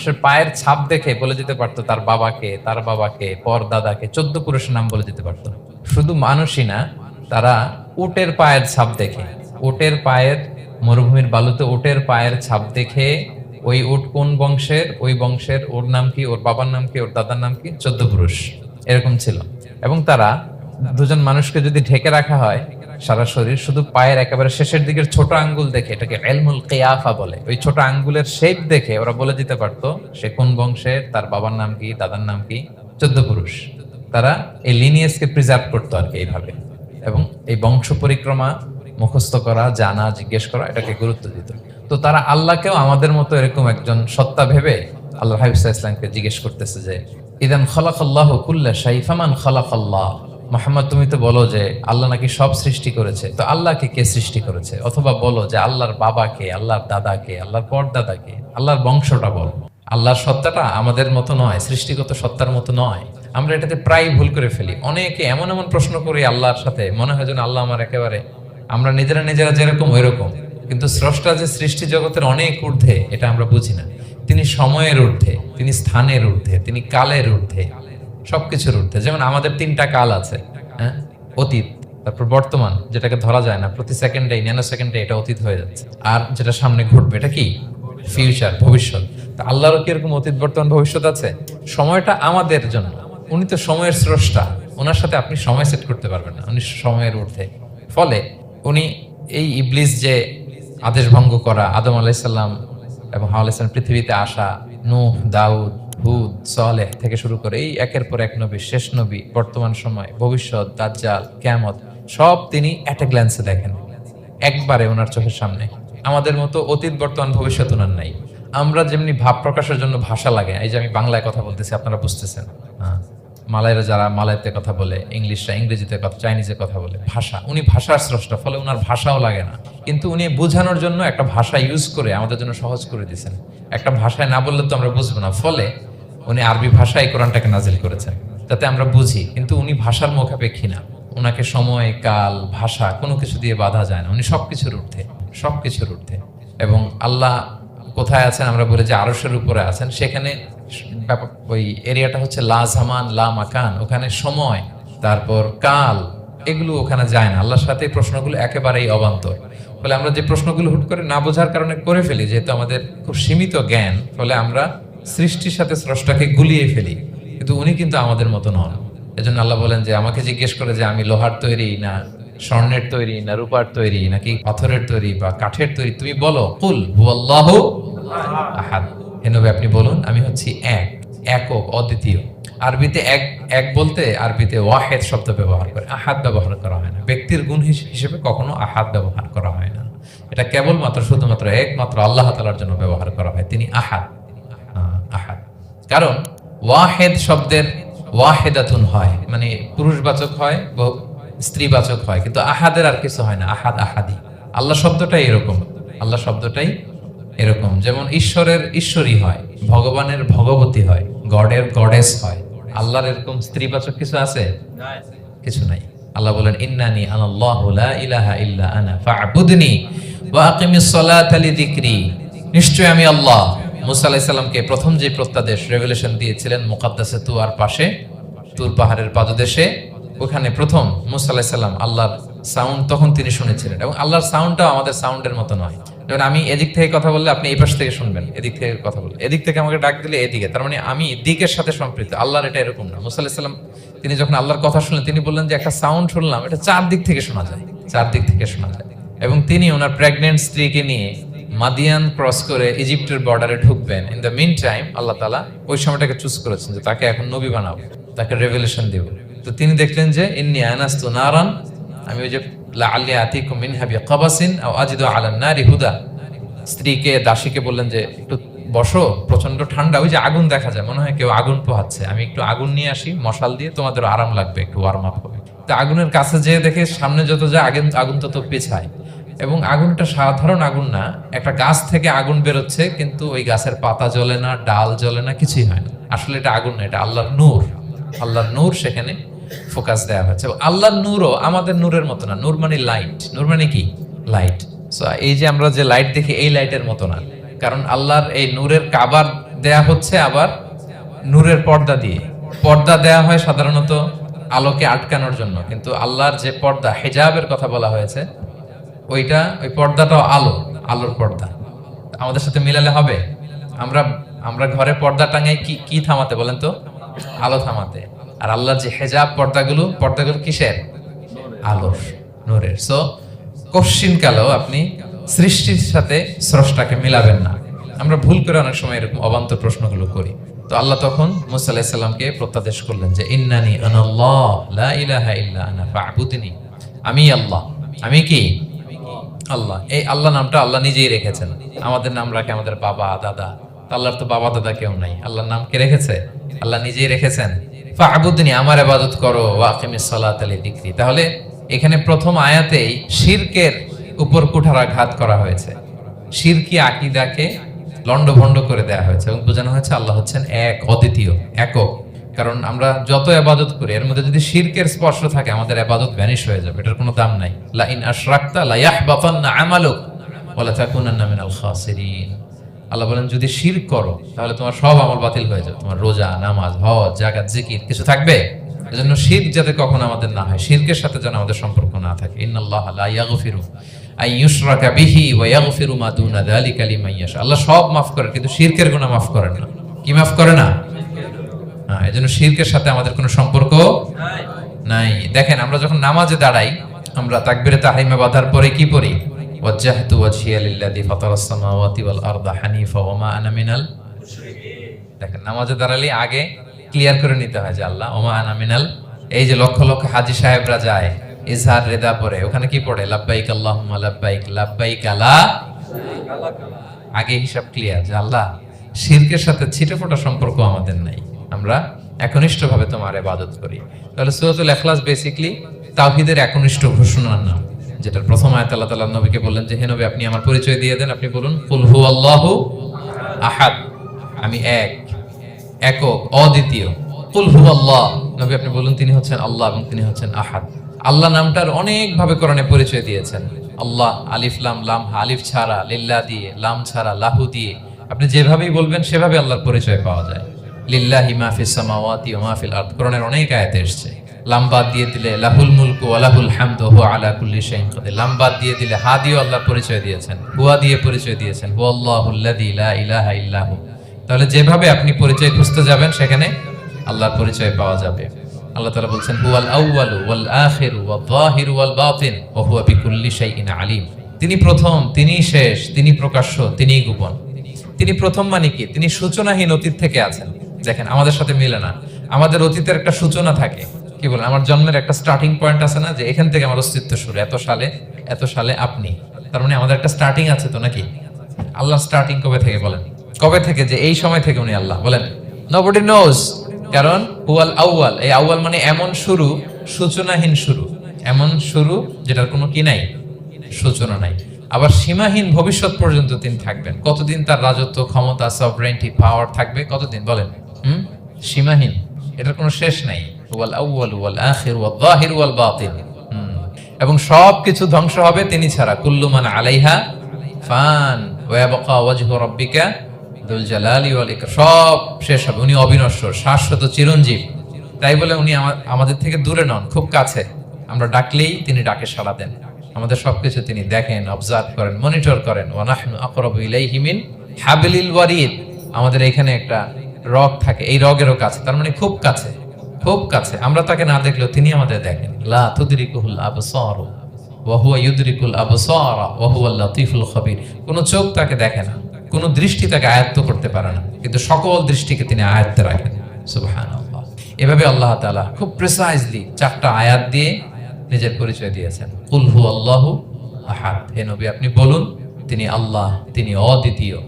মানুষের পায়ের ছাপ দেখে বলে দিতে পারতো তার বাবাকে তার বাবাকে, পর দাদাকে, চোদ্দ পুরুষের নাম বলে দিতে পারতো। শুধু মানুষই না, তারা উটের পায়ের ছাপ দেখে। উটের পায়ের, মরুভূমির বালুতে উটের পায়ের ছাপ দেখে ওই উট কোন বংশের, ওই বংশের ওর নাম কি, ওর বাবার নাম কি, ওর দাদার নাম কি? চোদ্দ পুরুষ। এরকম ছিল। এবং তারা দুজন মানুষকে যদি ঢেকে রাখা হয় সারা শরীর, শুধু পায়ের একেবারে শেষের দিকের ছোট আঙ্গুল দেখে, এটাকে এলমুল কেয়াফা বলে। ওই ছোট আঙ্গুলের শেপ দেখে ওরা বলে দিতে পারতো, সে কোন বংশের, তার বাবার নাম কি, দাদার নাম কি? চোদ্দ পুরুষ। তারা এই লিনিয়েসকে প্রিজার্ভ করতো আর কি এইভাবে। এবং এই বংশ পরিক্রমা মুখস্থ করা, জানা, জিজ্ঞেস করা, এটাকে গুরুত্ব দিত। তো তারা আল্লাহকেও আমাদের মতো এরকম একজন সত্তা ভেবে আল্লাহ হাবিবসা ইসলামকে জিজ্ঞেস করতেছে যে, ইদান খলাক আল্লাহ কুল্লা শাইফামান খলাক আল্লাহ মোহাম্মদ, তুমি তো বলো যে আল্লাহ নাকি সব সৃষ্টি করেছে। তো আল্লাহকে কে সৃষ্টি করেছে? অথবা বলো যে আল্লাহর বাবাকে আল্লাহর দাদাকে আল্লাহর পরদাদাকে আল্লাহর বংশটা বলো। আল্লাহর সত্তাটা আমাদের মতো নয়, সৃষ্টিগত সত্তার মতো নয়। আমরা এটাতে প্রায় ভুল করে ফেলি। অনেকে এমন এমন প্রশ্ন করি আল্লাহর সাথে, মনে হয় যেন আল্লাহ আমার একেবারে, আমরা নিজেরা নিজেরা যেরকম ওইরকম। কিন্তু স্রষ্টা যে সৃষ্টি জগতের অনেক ঊর্ধ্বে, এটা আমরা বুঝি না। তিনি সময়ের ঊর্ধ্বে, তিনি স্থানের ঊর্ধ্বে, তিনি কালের ঊর্ধ্বে। সবকিছুর ঊর্ধ্বে। যেমন আমাদের তিনটা কাল আছে হ্যাঁ? অতীত, তারপর বর্তমান, যেটাকে ধরা যায় না, প্রতি সেকেন্ডে ন্যানো সেকেন্ডে এটা অতীত হয়ে যাচ্ছে। আর যেটা সামনে ঘটবে, এটা কি? ফিউচার, ভবিষ্যৎ। তা আল্লাহরও কি এরকম অতীত, বর্তমান, ভবিষ্যৎ আছে? সময়টা আমাদের জন্য। উনি তো সময়ের স্রষ্টা। ওনার সাথে আপনি সময় সেট করতে পারবেন না, উনি সময়ের ঊর্ধ্বে। ফলে উনি এই ইবলিস যে আদেশ ভঙ্গ করা, আদম আলাইসাল্লাম এবং হাওয়া আলাইসাল্লাম পৃথিবীতে আসা, নূহ, দাউদ হুদ, সালেহ থেকে শুরু করে এই একের পর এক নবী, শেষ নবী, বর্তমান সময়, ভবিষ্যৎ, দাজ্জাল, কেয়ামত, সব তিনি অ্যাট গ্ল্যান্সে দেখেন। একবারে ওনার চোখের সামনে। আমাদের মতো অতীত, বর্তমান, ভবিষ্যৎ ওনার নাই। আমরা যেমনি ভাব প্রকাশের জন্য ভাষা লাগে, এই যে আমি বাংলায় কথা বলতেছি, আপনারা বুঝতেছেন। হ্যাঁ মালাইরা যারা মালাইতে কথা বলে, ইংলিশরা ইংরেজিতে কথা, চাইনিজে কথা বলে, ভাষা, উনি ভাষার স্রষ্টা, ফলে ওনার ভাষাও লাগে না। কিন্তু উনি বোঝানোর জন্য একটা ভাষা ইউজ করে আমাদের জন্য সহজ করে দিয়েছেন। একটা ভাষায় না বললে তো আমরা বুঝব না। ফলে উনি আরবি ভাষায় কোরআনটাকে নাজিল করেছেন। তাতে আমরা বুঝি, কিন্তু উনি ভাষার মুখাপেক্ষী না। ওনাকে সময়, কাল, ভাষা কোনো কিছু দিয়ে বাধা যায় না। উনি সব সবকিছুর ঊর্ধ্বে সবকিছুর ঊর্ধ্বে। এবং আল্লাহ কোথায় আছেন আমরা বলি যে আরসের উপরে আছেন। সেখানে ওই এরিয়াটা হচ্ছে লা জামান, লা মাকান। ওখানে সময়, তারপর কাল, এগুলো ওখানে যায় না। আল্লাহর সাথে প্রশ্নগুলো একেবারেই অবান্তর। ফলে আমরা যে প্রশ্নগুলো হুট করে না বোঝার কারণে করে ফেলি, যেহেতু আমাদের খুব সীমিত জ্ঞান, ফলে আমরা সৃষ্টির সাথে স্রষ্টাকে গুলিয়ে ফেলি। কিন্তু উনি কিন্তু আমাদের মতো নন এজন্য আল্লাহ বলেন যে আমাকে জিজ্ঞেস করে যে আমি লোহার তৈরি না স্বর্ণের তৈরি না রূপার তৈরি নাকি পাথরের তৈরি বা কাঠের তৈরি? তুমি বলো কুল হুয়াল্লাহু আপনি বলুন আমি হচ্ছি এক একক অদ্বিতীয়। আরবিতে এক এক বলতে আরবিতে ওয়াহেদ শব্দ ব্যবহার করে। আহাত ব্যবহার করা হয় না। ব্যক্তির গুণ হিস- হিসেবে কখনো আহাত ব্যবহার করা হয় না। এটা কেবলমাত্র শুধুমাত্র একমাত্র আল্লাহ তালার জন্য ব্যবহার করা হয়। তিনি আহাদ আহ, আহাদ। কারণ ওয়াহেদ শব্দের ওয়াহেদাতুন হয় মানে পুরুষবাচক হয় স্ত্রীবাচক হয়, কিন্তু আহাদের আর কিছু হয় না, আহাদ আহাদি। আল্লাহ শব্দটাই এরকম, আল্লাহ শব্দটাই এরকম। যেমন ঈশ্বরের ঈশ্বরী হয়, ভগবানের ভগবতী হয়, গডের গডেস হয়, আল্লাহর এরকম স্ত্রীবাচক কিছু আছে? কিছু নাই। আল্লাহ বলেন, ইন্নানি আনাল্লাহু লা ইলাহা ইল্লা আনা ফা'বুদনি ওয়া আকিমিস সালাতা লিযিকরি। নিশ্চয় আমি আল্লাহ। মুসা আলাইহিস সালামকে প্রথম যে প্রত্যাদেশ রেভেলেশন দিয়েছিলেন মুকাদ্দাসে তুয়ার পাশে, তুর পাহাড়ের পাদদেশে, ওখানে প্রথম মুসা আলাইহিস সালাম আল্লাহর সাউন্ড তখন তিনি শুনেছিলেন। এবং আল্লাহর সাউন্ডটাও আমাদের সাউন্ডের মতো নয়। যেমন আমি এদিক থেকে কথা বললে আপনি এই পাশ থেকে শুনবেন, এদিক থেকে কথা বললে। এদিক থেকে আমাকে ডাক দিলে এদিকে। তার মানে আমি দিকের সাথে সম্পৃক্ত, আল্লাহর এটা এরকম না। মুসা আলাইহিস সালাম, তিনি যখন আল্লাহর কথা শুনলেন, তিনি বললেন যে একটা সাউন্ড শুনলাম, এটা চার দিক থেকে শোনা যায় চার দিক থেকে শোনা যায়। এবং তিনি ওনার প্রেগনেন্ট স্ত্রীকে নিয়ে মাদিয়ান ক্রস করে ইজিপ্টের বর্ডারে ঢুকবেন। ইন দ্য মিন টাইম আল্লাহ তালা ওই সময়টাকে চুজ করেছেন যে তাকে এখন নবী বানাবো তাকে রেভেলেশন দিব। তো তিনি দেখলেন যে, ইন্নি আনাস্তু নারান, আমি ওই যে আল্লি আতিকুম মিনহা বিকাবাসিন ও আজিদু আলান নারি হুদা। স্ত্রীকে, দাসীকে বললেন যে, একটু বসো প্রচণ্ড ঠান্ডা, ওই যে আগুন দেখা যায়, মনে হয় কেউ আগুন পোহাচ্ছে। আমি একটু আগুন নিয়ে আসি, মশাল দিয়ে তোমাদের আরাম লাগবে, একটু ওয়ার্ম আপ হবে। তো আগুনের কাছে যেয়ে দেখে সামনে যত যায় আগুন আগুন তত পেছায়। এবং আগুনটা সাধারণ আগুন না, একটা গাছ থেকে আগুন বেরোচ্ছে, কিন্তু ওই গাছের পাতা জ্বলে না, ডাল জ্বলে না, কিছুই হয় না। আসলে এটা আগুন না, এটা আল্লাহর নূর। আল্লাহর নূর সেখানে ফোকাস দেওয়া এবং আল্লাহর নূরও আমাদের নূরের মতো না, নূর মানে লাইট নূর মানে কি? লাইট সো এই যে আমরা যে লাইট দেখি, এই লাইটের মতো না। কারণ আল্লাহর এই নূরের কাবার দেয়া হচ্ছে আবার নূরের পর্দা দিয়ে। পর্দা দেয়া হয় সাধারণত আলোকে আটকানোর জন্য। কিন্তু আল্লাহর যে পর্দা, হেজাবের কথা বলা হয়েছে ওইটা ওই পর্দাটাও আলো, আলোর পর্দা। আমাদের সাথে মিলালে হবে? আমরা আমরা ঘরে পর্দা টাঙাই কি কি থামাতে বলেন তো? আলো থামাতে। আর আল্লাহর যে হেজাব পর্দাগুলো পর্দাগুলো কিসের? আলোর, নূরের। সো কশ্চিন কালেও আপনি সৃষ্টির সাথে স্রষ্টাকে মিলাবেন না। আমরা ভুল করে অনেক সময় এরকম অবান্তর প্রশ্নগুলো করি। তো আল্লাহ তখন মুসা আলাইহিস প্রত্যাদেশ করলেন যে, ইন্নানি আনাল্লাহ, লা ইলাহা ইল্লা আনা, ফা'বুদনি। আমি আল্লাহ। আমি কি? আল্লাহ। এই আল্লাহ নামটা আল্লাহ নিজেই রেখেছেন। আমাদের নাম রাখে আমাদের বাবা, দাদা। আল্লাহর তো বাবা, দাদা কেউ নাই। আল্লাহর নাম কে রেখেছে? আল্লাহ নিজেই রেখেছেন। ফা'বুদনি, আমার ইবাদত করো ওয়া আকিমিস সালাতা লিযিকরি। তাহলে এখানে প্রথম আয়াতেই শিরকের উপর কুঠারাঘাত করা হয়েছে। শিরকি আকীদাকে লন্ডভন্ড করে দেয়া হয়েছে এবং বোঝানো হয়েছে আল্লাহ হচ্ছেন এক, অদ্বিতীয়, একক। কারণ আমরা যত আবাদত করি, এর মধ্যে যদি শিরকের স্পর্শ থাকে, আমাদের আবাদত ভ্যানিশ হয়ে যাবে, এটার কোনো দাম নাই। লা ইন আশরাকতা লা ইয়াহবাতান্না আমালুক ওয়া লা তাকুনান্না মিনাল খাসিরিন। আল্লাহ বলেন, যদি শির করো, তাহলে তোমার সব আমল বাতিল হয়ে যাবে। তোমার রোজা, নামাজ, হজ জাকাত জিকির, কিছু থাকবে? এজন্য শির যাতে কখনো আমাদের না হয়, শিরকের সাথে যেন আমাদের সম্পর্ক না থাকে। ইন্নাল্লাহ লা ইয়াগফিরু আই ইউশরাকা বিহি ওয়া ইয়াগফিরু মা দুনা যালিকা লিমান ইয়াশা। আল্লাহ সব মাফ করেন, কিন্তু শিরকের গুনাহ মাফ করেন না। কি মাফ করে না? এই জন্য শিরকের সাথে আমাদের কোনো সম্পর্ক নাই। দেখেন, আমরা যখন নামাজে দাঁড়াই, আমরা তাকবিরে তাহরিমে বাঁধার পরে কি পড়ি? ওয়াজ্জাহতু ওয়াজহিয়া লিল্লাযী ফাতারাস সামাওয়াতি ওয়াল আরদা হানিফা ওয়া মা আনা দেখেন, নামাজে দাঁড়ালে আগে ক্লিয়ার করে নিতে হয় যে আল্লাহ ওমা আনা মিনাল, এই যে লক্ষ লক্ষ হাজি সাহেবরা যায়, ইজহার রেদা পরে, ওখানে কি পড়ে? লাব্বাইক আল্লাহুম্মা লাব্বাইক লাব্বাইক আলা আগে হিসাব ক্লিয়ার যে আল্লাহ, শিরকের সাথে ছিটে সম্পর্ক আমাদের নাই। আমরা একনিষ্ঠভাবে তোমার ইবাদত করি। তাহলে সূরাতুল এখলাস বেসিক্যালি তাওহীদের একনিষ্ঠ ঘোষণার নাম, যেটার প্রথম আয়াত আল্লাহ তাআলা নবীকে বললেন যে, হে নবী, আপনি আমার পরিচয় দিয়ে দেন। আপনি বলুন, কুল হু আল্লাহু আহাদ। আমি এক, একক, অদ্বিতীয়। কুল হু আল্লাহ নবী, আপনি বলুন, তিনি হচ্ছেন আল্লাহ এবং তিনি হচ্ছেন আহাদ। আল্লাহ নামটার অনেক ভাবে কোরআনে পরিচয় দিয়েছেন। আল্লাহ, আলিফ, লাম লাম, আলিফ ছাড়া, লিল্লা দিয়ে, লাম ছাড়া, লাহু দিয়ে। আপনি যেভাবেই বলবেন, সেভাবে আল্লাহর পরিচয় পাওয়া যায়। লিল্লাহি মাহফিস সামাওয়াতি ওয়া মাহফিল আরদ। কোরআনের অনেক আয়াতে এসেছে। লাম্বাদ দিয়ে দিলে লাহুল মুলকু ওয়া লাহুল হামদু আলা কুল্লি শাইইন কাদির। লাম্বাদ দিয়ে দিলে হা দিয়েও আল্লাহর পরিচয় দিয়েছেন দিয়ে পরিচয় দিয়েছেন। হুয়াল্লাহুল্লাযী লা ইলাহা ইল্লাহু তাহলে যেভাবে আপনি পরিচয় খুঁজতে যাবেন, সেখানে আল্লাহর পরিচয় পাওয়া যাবে। আল্লাহ বলছেন আলিম। তিনি প্রথম, তিনি শেষ, তিনি প্রকাশ্য তিনি গোপন। তিনি প্রথম মানে কি? তিনি সূচনাহীন অতীত থেকে আছেন। দেখেন, আমাদের সাথে মিলে না। আমাদের অতীতের একটা সূচনা থাকে। কি বলেন? আমার জন্মের একটা স্টার্টিং পয়েন্ট আছে না, যে এখান থেকে আমার অস্তিত্ব শুরু। এত সালে এত সালে আপনি। তার মানে আমাদের একটা স্টার্টিং আছে তো নাকি? আল্লাহ স্টার্টিং কবে থেকে বলেন? কবে থেকে? যে এই সময় থেকে উনি আল্লাহ। বলেন নবডি নোজ কারণ, হুয়াল আউয়াল, এই আউয়াল মানে এমন শুরু, সূচনাহীন শুরু। এমন শুরু যেটার কোনো কি নাই? সূচনা নাই। আবার সীমাহীন ভবিষ্যৎ পর্যন্ত তিনি থাকবেন। কতদিন তার রাজত্ব, ক্ষমতা সভরেন্টি পাওয়ার থাকবে? কতদিন? বলেন। হুম? সীমাহীন। এটার কোনো শেষ নাই। ওয়াল আউয়াল, ওয়াল আখির, ওয়াল যাহির ওয়াল বাতিন। এবং সব কিছু ধ্বংস হবে তিনি ছাড়া। কুল্লু মান আলাইহা ফান, ওয়া ইয়াবকা ওয়াজহু রাব্বিকা দুল জালালি ওয়াল ইকরাম। সব শেষ হবে। উনি অবিনশ্বর, শাশ্বত চিরঞ্জীব। তাই বলে উনি আমাদের থেকে দূরে নন, খুব কাছে। আমরা ডাকলেই তিনি ডাকে সাড়া দেন। আমাদের সবকিছু তিনি দেখেন অবজার্ভ করেন মনিটর করেন। ওয়ানাহনু আকরাবু ইলাইহি মিন হাবলিল ওয়ারিদ। আমাদের এখানে একটা রগ থাকে, এই রগেরও কাছে, তার মানে খুব কাছে খুব কাছে। আমরা তাকে না দেখলেও তিনি আমাদের দেখেন। লা কোন চোখ তাকে দেখে না, কোন দৃষ্টি তাকে আয়ত্ত করতে পারে না, কিন্তু সকল দৃষ্টিকে তিনি আয়ত্তে রাখেন। সুবহানাল্লাহ। এভাবে আল্লাহ তাআলা খুব প্রিসাইজলি চারটা আয়াত দিয়ে নিজের পরিচয় দিয়েছেন। কুল হু আল্লাহু আহাদ। হে নবী, আপনি বলুন, তিনি আল্লাহ, তিনি অদ্বিতীয়।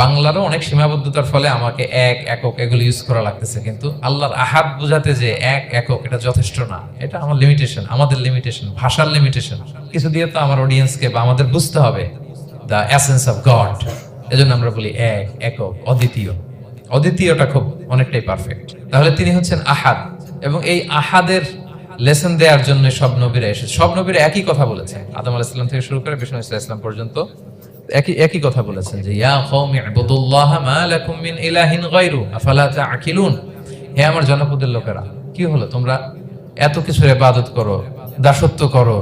বাংলারও অনেক সীমাবদ্ধতার ফলে আমাকে এক একক এগুলো ইউজ করা লাগতেছে, কিন্তু আল্লাহর আহাত বোঝাতে যে এক একক এটা যথেষ্ট না, এটা আমার লিমিটেশন আমাদের লিমিটেশন ভাষার লিমিটেশন কিছু দিয়ে তো আমার অডিয়েন্সকে বা আমাদের বুঝতে হবে দ্য এসেন্স অফ গড এজন্য আমরা বলি এক, একক, অদ্বিতীয়। অদ্বিতীয়টা খুব অনেকটাই পারফেক্ট তাহলে তিনি হচ্ছেন আহাদ এবং এই আহাদের লেসন দেওয়ার জন্য সব নবীরা এসেছে। সব নবীরা একই কথা বলেছে আদম আলাইসাল্লাম থেকে শুরু করে বিষ্ণু ইসলাম পর্যন্ত একই একই কথা বলেছেন যে, ইয়া কওমি ইবুদুল্লাহ মা লাকুম মিন ইলাহিন গায়রু, আফালা তাআকিলুন হে আমার জনপদের লোকেরা, কি হলো তোমরা? এত কিছুর ইবাদত করো, দাসত্ব করো,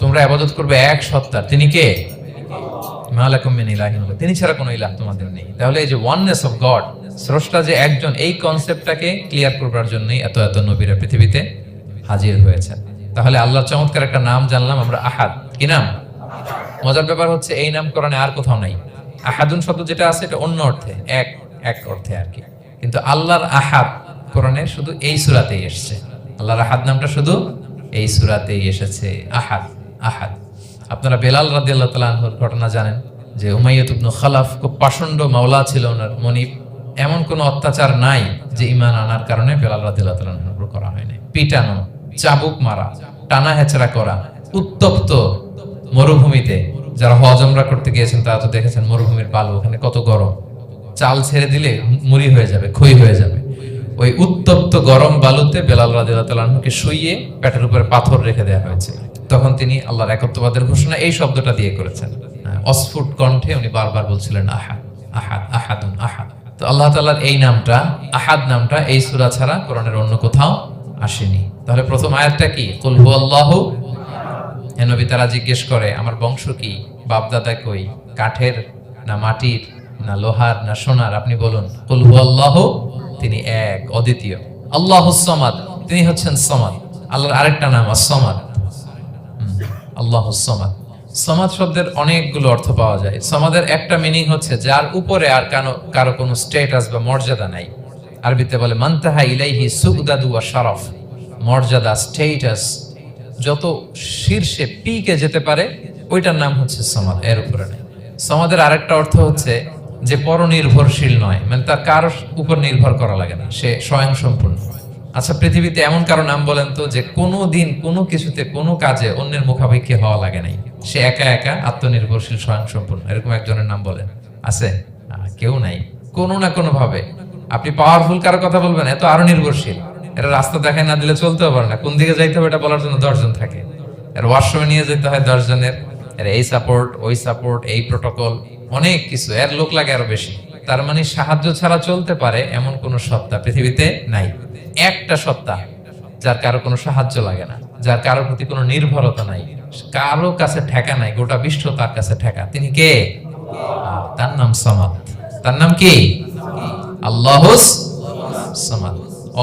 তোমরা ইবাদত করবে এক সত্তার। তিনি কে? মা লাকুম মিন ইলাহিন তিনি ছাড়া কোনো ইলাহ তোমাদের নেই। তাহলে এই যে ওয়াননেস অফ গড স্রষ্টা যে একজন, এই কনসেপ্টটাকে ক্লিয়ার করবার জন্যই এত এত নবীরা পৃথিবীতে হাজির হয়েছেন। তাহলে আল্লাহর চমৎকার একটা নাম জানলাম আমরা আহাদ। কি নাম? মজার ব্যাপার হচ্ছে এই নাম কোরআনে আর কোথাও নাই। আহাদুন শব্দ যেটা আছে, এটা অন্য অর্থে, এক এক অর্থে আর কি। কিন্তু আল্লাহর আহাদ কোরআনে শুধু এই সুরাতেই এসেছে। আল্লাহর আহাদ নামটা শুধু এই সুরাতেই এসেছে। আহাদ আহাদ। আপনারা বেলাল রাদিয়াল্লাহু তাআলা আনহুর ঘটনা জানেন যে উমাইয়াত খালাফ খুব পাষণ্ড মাওলা ছিল ওনার মনিব। এমন কোনো অত্যাচার নাই যে ইমান আনার কারণে বেলাল আনহুর উপর করা হয়নি। পিটানো, চাবুক মারা, টানা হেচড়া করা, উত্তপ্ত মরুভূমিতে যারা হজ ওমরা করতে গিয়েছেন, তারা তো দেখেছেন মরুভূমির বালু, ওখানে কত গরম। চাল ছেড়ে দিলে মুড়ি হয়ে যাবে, ক্ষয় হয়ে যাবে। ওই উত্তপ্ত গরম বালুতে বেলাল রাদিয়াল্লাহুকে শুইয়ে পেটের উপরে পাথর রেখে দেওয়া হয়েছে। তখন তিনি আল্লাহর একত্ববাদের ঘোষণা এই শব্দটা দিয়ে করেছেন। অস্ফুট কণ্ঠে উনি বারবার বলছিলেন, আহাদ আহাদ, আহাদুন, আহাদ। তো আল্লাহ তাআলার এই নামটা, আহাদ নামটা এই সূরা ছাড়া কোরআনের অন্য কোথাও আসেনি। তাহলে প্রথম আয়াতটা কি? কুল হুয়াল্লাহু হে নবী, তারা জিজ্ঞেস করে, আমার বংশ কি? বাপদাদা কই? কাঠের না মাটির? না লোহার? না সোনার? আপনি বলুন। আল্লাহ তিনি এক, অদ্বিতীয়। আল্লাহ সমাদ। তিনি হচ্ছেন সমাদ। আল্লাহর আরেকটা নাম সমাদ আল্লাহ সমাদ। সমাদ শব্দের অনেকগুলো অর্থ পাওয়া যায়। সমাদের একটা মিনিং হচ্ছে, যার উপরে আর কানো, কারও কোনো স্টেটাস বা মর্যাদা নাই। আরবিতে বলে মান্তাহা ইলাইহি সুগদাদু ওয়া শারফ। মর্যাদা স্টেটাস যত শীর্ষে পিকে যেতে পারে, ওইটার নাম হচ্ছে সমাদ, এর উপরে নেই। সমাদের আরেকটা অর্থ হচ্ছে যে পরনির্ভরশীল নয় মানে তার কারোর উপর নির্ভর করা লাগে না, সে স্বয়ং সম্পূর্ণ আচ্ছা পৃথিবীতে এমন কারও নাম বলেন তো যে কোনো দিন কোনো কিছুতে কোনো কাজে অন্যের মুখাপেক্ষি হওয়া লাগে নাই। সে একা একা আত্মনির্ভরশীল স্বয়ং সম্পূর্ণ এরকম একজনের নাম বলেন। আছে? কেউ নাই। কোনো না কোনো ভাবে আপনি পাওয়ারফুল কারও কথা বলবেন, এত আরও নির্ভরশীল। এটা রাস্তা দেখায় না দিলে চলতেও পারে না। কোন দিকে যাইতে হবে এটা বলার জন্য দশজন থাকে। এর ওয়াশরুমে নিয়ে যেতে হয় দশজনের। এর এই সাপোর্ট ওই সাপোর্ট এই প্রোটোকল অনেক কিছু। এর লোক লাগে আরও বেশি। তার মানে সাহায্য ছাড়া চলতে পারে এমন কোন সত্তা পৃথিবীতে নাই। একটা সত্তা যার কারও কোনো সাহায্য লাগে না, যার কারোর প্রতি কোনো নির্ভরতা নাই। কারও কাছে ঠেকা নাই, গোটা বিশ্ব তার কাছে ঠেকা। তিনি কে? তার নাম সমাদ। তার নাম কি? আল্লাহ সমাদ।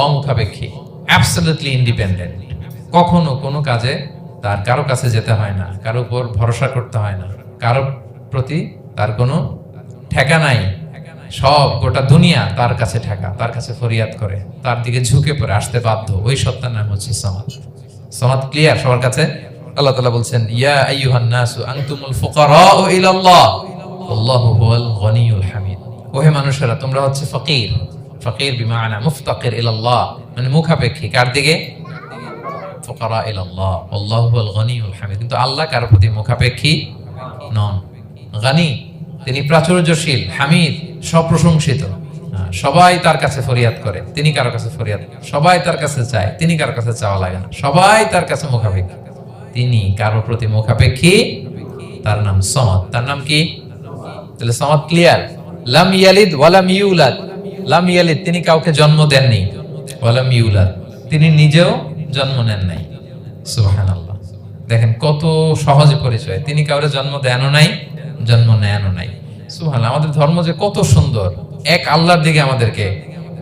অমুখাপেক্ষী অ্যাবসলিউটলি ইন্ডিপেন্ডেন্ট কখনো কোনো কাজে তার কারও কাছে যেতে হয় না, কারও উপর ভরসা করতে হয় না, কারও প্রতি তার কোনো ঠেকা নাই। সব গোটা দুনিয়া তার কাছে ঠেকা, তার কাছে ফরিয়াদ করে, তার দিকে ঝুঁকে পড়ে, আসতে বাধ্য। ওই সত্তার নাম হচ্ছে সমাদ। সমাদ ক্লিয়ার সবার কাছে? আল্লাহ তাআলা বলছেন, ইয়া আইয়ুহান নাসু আনতুমুল ফুকারাউ ইলাল্লাহ। আল্লাহু হুয়াল গনিয়ুল হামিদ। ওহে মানুষেরা, তোমরা হচ্ছে ফকির। ফকির বিমানা মুফতাকির ইলাল্লাহ। মানে মুখাপেক্ষী। কার দিকে? ফুকারা ইলাল্লাহ। আল্লাহু হুয়াল গনিয়ুল হামিদ। কিন্তু আল্লাহ কারও প্রতি মুখাপেক্ষী নন। গানি তিনি প্রাচুর্যশীল হামিদ সপ্রশংসিত হ্যাঁ, সবাই তার কাছে ফরিয়াদ করে। তিনি কারও কাছে ফরিয়াদ সবাই তার কাছে চায়। তিনি কারও কাছে চাওয়া লাগে না। সবাই তার কাছে মুখাপেক্ষী। তিনি কারও প্রতি মুখাপেক্ষী তার নাম সমাদ। তার নাম কি? তাহলে সমাদ ক্লিয়ার লাম ইয়ালিদ ওয়ালাম ইউলাদ। লাম ইয়ালিদ, তিনি কাউকে জন্ম দেননি। ওয়ালাম ইউলাদ, তিনি নিজেও জন্ম নেন নাই। সুবহানাল্লাহ। দেখেন কত সহজে পরিচয়। তিনি কাউরে জন্ম দেনও নাই, জন্ম নেনও নাই। সুবহানাল্লাহ, আমাদের ধর্ম যে কত সুন্দর। এক আল্লাহর দিকে আমাদেরকে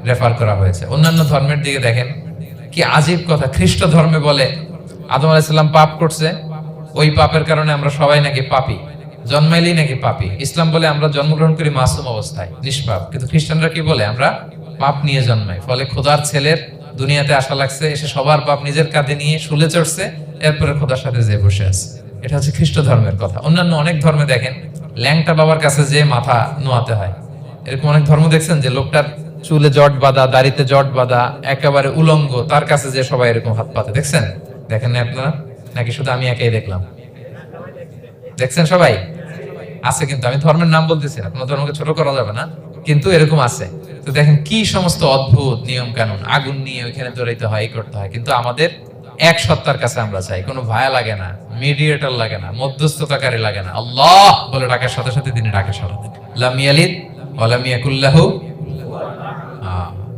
রেফার করা হয়েছে। অন্যান্য ধর্মের দিকে দেখেন, কি আজীব কথা। খ্রিস্ট ধর্মে বলে, আদম আলাইসাল্লাম পাপ করছে। ওই পাপের কারণে আমরা সবাই নাকি পাপি। জন্মাইলেই নাকি পাপি? ইসলাম বলে আমরা জন্মগ্রহণ করি মাসুম অবস্থায়, নিষ্পাপ। কিন্তু খ্রিস্টানরা কি বলে? আমরা পাপ নিয়ে জন্মাই। ফলে খোদার ছেলের দুনিয়াতে আসা লাগছে, এসে সবার পাপ নিজের কাঁধে নিয়ে শুলে চড়ছে, এরপরে খোদার সাথে যে বসে আছে। এটা হচ্ছে খ্রিস্ট ধর্মের কথা। অন্যান্য অনেক ধর্মে দেখেন, ল্যাংটা বাবার কাছে যে মাথা নোয়াতে হয়। এরকম অনেক ধর্ম দেখছেন যে লোকটার চুলে জট বাঁধা, দাড়িতে জট বাঁধা, একেবারে উলঙ্গ, তার কাছে যে সবাই এরকম হাত পাতে। দেখছেন? দেখেন না আপনারা? নাকি শুধু আমি একাই দেখলাম? দেখছেন সবাই? আছে কিন্তু, আমি ধর্মের নাম বলতেছি না, কোনো ধর্মকে ছোট করা যাবে না, কিন্তু এরকম আছে। তো দেখেন, কি সমস্ত অদ্ভুত নিয়ম কানুন আগুন নিয়ে ওইখানে দৌড়াইতে হয় করতে হয়, কিন্তু আমাদের এক সত্তার কাছে আমরা চাই, কোনো ভায়া লাগে না মিডিয়েটর লাগে না, মধ্যস্থতাকারী লাগে না, আল্লাহ বলে ডাকার সাথে সাথে তিনি ডাকে সারা দেন।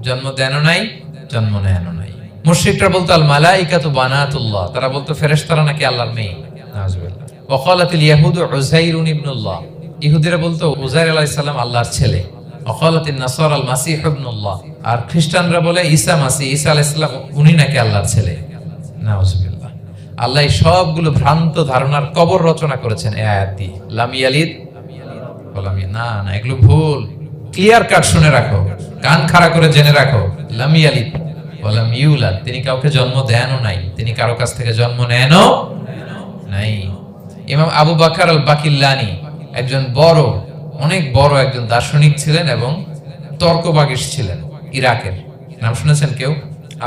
জন্ম দেনও নাই, জন্ম নেনও নাই। মুশরিকরা বলতো আল মালাইকাতু বানাতুল্লাহ, তারা বলতো, ফেরেশতারা নাকি আল্লাহর মেয়ে ওয়া ক্বালাতিল ইয়াহুদু উযাইরুন ইবনুল্লাহ। ইহুদিরা বলতো, উযাইর আলাইহিস সালাম আল্লাহর ছেলে। ক্বালাতিন নাসারা আল মাসীহ ইবনুল্লাহ। আর খ্রিস্টানরা বলে, ঈসা মাসীহ, ঈসা আলাইহিস সালাম উনি নাকি আল্লাহর ছেলে। নাউজুবিল্লাহ। আল্লাহ সবগুলো ভ্রান্ত ধারণার কবর রচনা করেছেন এই আয়াত দিয়ে। লাম ইয়ালিদ বললাম না না, এগুলো ভুল। ক্লিয়ার কাট শুনে রাখো। কান খাড়া করে জেনে রাখো। লামি আলী বললাম ইউলাদ। তিনি কাউকে জন্ম দেনও নাই। তিনি কারও কাছ থেকে জন্ম নেনও নাই। ইমাম আবু বাকার আল বাকিল্লানি একজন বড়, অনেক বড় একজন দার্শনিক ছিলেন এবং তর্কবাগিস ছিলেন ইরাকের। নাম শুনেছেন কেউ?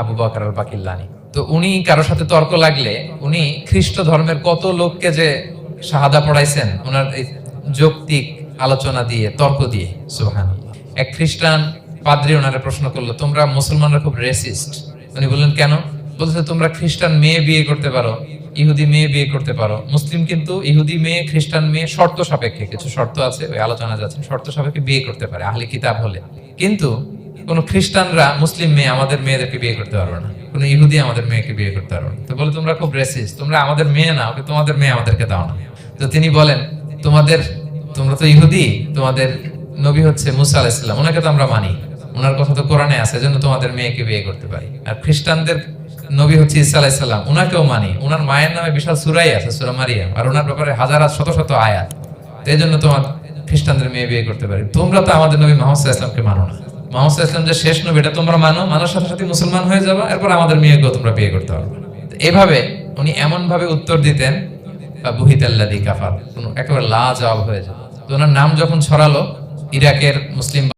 আবু বাকার আল বাকিল্লানি তো উনি কারোর সাথে তর্ক লাগলে উনি খ্রিস্ট ধর্মের কত লোককে যে শাহাদা পড়াইছেন ওনার এই যৌক্তিক আলোচনা দিয়ে, তর্ক দিয়ে সুবহান এক খ্রিস্টান পাদ্রি ওনারা প্রশ্ন করল, তোমরা মুসলমানরা খুব রেসিস্ট উনি বললেন, কেন? বলছে, তোমরা খ্রিস্টান মেয়ে বিয়ে করতে পারো ইহুদি মেয়ে বিয়ে করতে পারো। মুসলিম কিন্তু ইহুদি মেয়ে, খ্রিস্টান মেয়ে শর্ত সাপেক্ষে, কিছু শর্ত আছে, ওই আলোচনা যাচ্ছে, শর্ত সাপেক্ষে বিয়ে করতে পারে, আহলি কিতাব হলে। কিন্তু কোন খ্রিস্টানরা মুসলিম মেয়ে আমাদের মেয়েদেরকে বিয়ে করতে পারবে না। কোন ইহুদি আমাদের মেয়েকে বিয়ে করতে পারবে না। তো বলে, তোমরা খুব রেসিস্ট তোমরা আমাদের মেয়ে না, ওকে তোমাদের মেয়ে আমাদেরকে দাও না। তো তিনি বলেন, তোমাদের, তোমরা তো ইহুদি, তোমাদের নবী হচ্ছে মুসা আলাইসাল্লাম ওনাকে তো আমরা মানি। ওনার কথা তো কোরআনে আছে, এজন্য তোমাদের মেয়েকে বিয়ে করতে পারি। আর খ্রিস্টানদের নবী হচ্ছে ইসা আলাইসাল্লাম ওনাকেও মানি। ওনার মায়ের নামে বিশাল সুরাই আছে, সুরা মারিয়াম আর ওনার ব্যাপারে হাজার শত শত আয়াত। এই জন্য তোমার খ্রিস্টানদের মেয়ে বিয়ে করতে পারি। তোমরা তো আমাদের নবী মোহাম্মদ ইসলামকে মানো না। ইসলাম যে শেষ নবী, এটা তোমরা মানো। মানার সাথে সাথে মুসলমান হয়ে যাবে। এরপর আমাদের মেয়েকেও তোমরা বিয়ে করতে পারবে। এভাবে উনি এমন ভাবে উত্তর দিতেন বুহিত আল্লাদি কাফার একেবারে লা জবাব হয়ে যেত তো ওনার নাম যখন ছড়ালো, ইরাকের মুসলিম